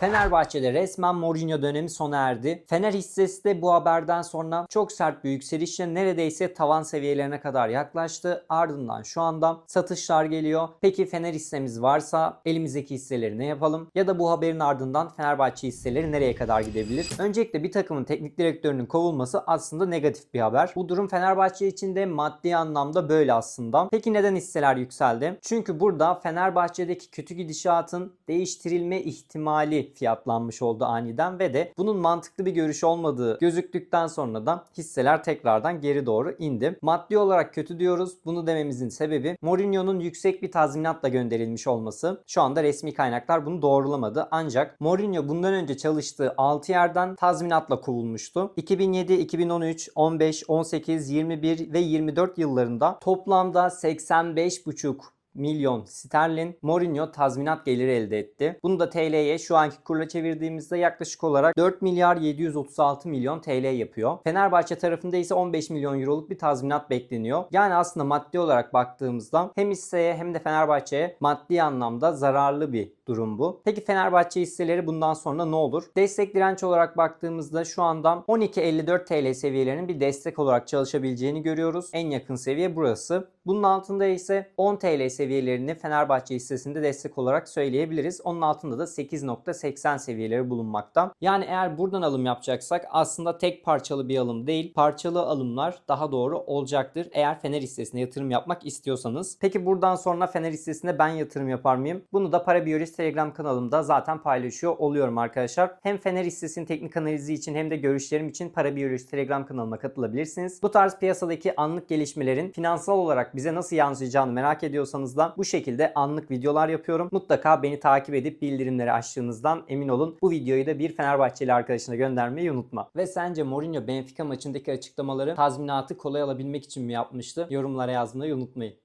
Fenerbahçe'de resmen Mourinho dönemi sona erdi. Fener hissesi de bu haberden sonra çok sert bir yükselişle neredeyse tavan seviyelerine kadar yaklaştı. Ardından şu anda satışlar geliyor. Peki Fener hissemiz varsa elimizdeki hisseleri ne yapalım? Ya da bu haberin ardından Fenerbahçe hisseleri nereye kadar gidebilir? Öncelikle bir takımın teknik direktörünün kovulması aslında negatif bir haber. Bu durum Fenerbahçe için de maddi anlamda böyle aslında. Peki neden hisseler yükseldi? Çünkü burada Fenerbahçe'deki kötü gidişatın değiştirilme ihtimali fiyatlanmış oldu aniden ve de bunun mantıklı bir görüş olmadığı gözüktükten sonra da hisseler tekrardan geri doğru indi. Maddi olarak kötü diyoruz. Bunu dememizin sebebi Mourinho'nun yüksek bir tazminatla gönderilmiş olması. Şu anda resmi kaynaklar bunu doğrulamadı. Ancak Mourinho bundan önce çalıştığı 6 yerden tazminatla kovulmuştu. 2007, 2013, 15, 18, 21 ve 24 yıllarında toplamda 85,5 milyon sterlin Mourinho tazminat geliri elde etti. Bunu da TL'ye şu anki kurla çevirdiğimizde yaklaşık olarak 4 milyar 736 milyon TL yapıyor. Fenerbahçe tarafında ise 15 milyon euroluk bir tazminat bekleniyor. Yani aslında maddi olarak baktığımızda hem hisseye hem de Fenerbahçe'ye maddi anlamda zararlı bir durum bu. Peki Fenerbahçe hisseleri bundan sonra ne olur? Destek direnç olarak baktığımızda şu anda 12.54 TL seviyelerinin bir destek olarak çalışabileceğini görüyoruz. En yakın seviye burası. Bunun altında ise 10 TL seviyelerini Fenerbahçe hissesinde destek olarak söyleyebiliriz. Onun altında da 8.80 seviyeleri bulunmakta. Yani eğer buradan alım yapacaksak aslında tek parçalı bir alım değil, parçalı alımlar daha doğru olacaktır. Eğer Fener hissesine yatırım yapmak istiyorsanız. Peki buradan sonra Fener hissesine ben yatırım yapar mıyım? Bunu da Para Biyolojisi Telegram kanalımda zaten paylaşıyor oluyorum arkadaşlar. Hem Fener hissesinin teknik analizi için hem de görüşlerim için Para Biyolojisi Telegram kanalıma katılabilirsiniz. Bu tarz piyasadaki anlık gelişmelerin finansal olarak bize nasıl yansıyacağını merak ediyorsanız da bu şekilde anlık videolar yapıyorum. Mutlaka beni takip edip bildirimleri açtığınızdan emin olun. Bu videoyu da bir Fenerbahçeli arkadaşına göndermeyi unutma. Ve sence Mourinho Benfica maçındaki açıklamaları tazminatı kolay alabilmek için mi yapmıştı? Yorumlara yazmayı unutmayın.